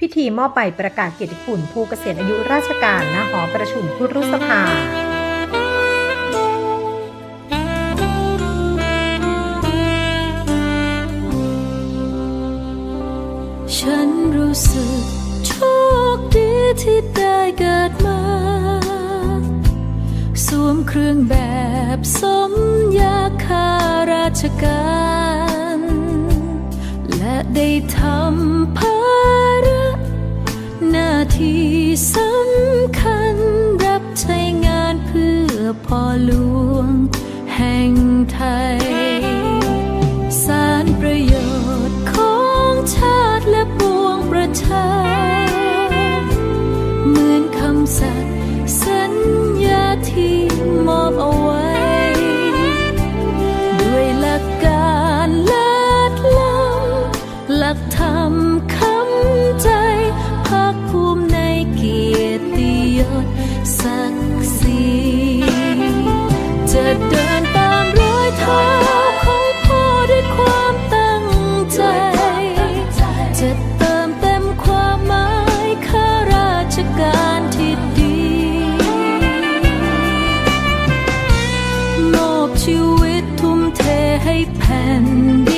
พิธีมอบใบประกาศเกียรติคุณผู้เกษียณอายุราชการณหอประชุมคุรุสภาฉันรู้สึกโชคดีที่ได้เกิดมา สวมเครื่องแบบสมยาข้าราชการ และได้ทำภา ที่สำคัญรับใช้งานเพื่อพ่อหลวงแห่งไทย การที่ดีมอบชีวิตทุ่มเทให้แผ่นดิน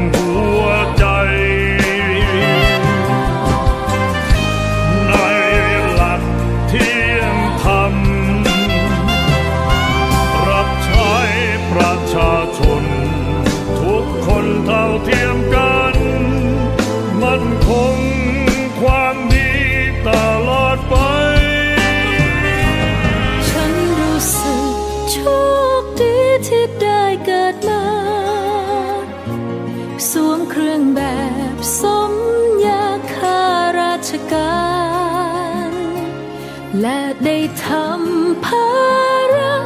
ที่ได้เกิดมา สวมเครื่องแบบสมยาข้าราชการ และได้ทำภาระ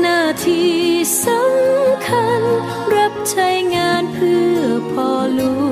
หน้าที่สำคัญ รับใช้งานเพื่อพ่อหลว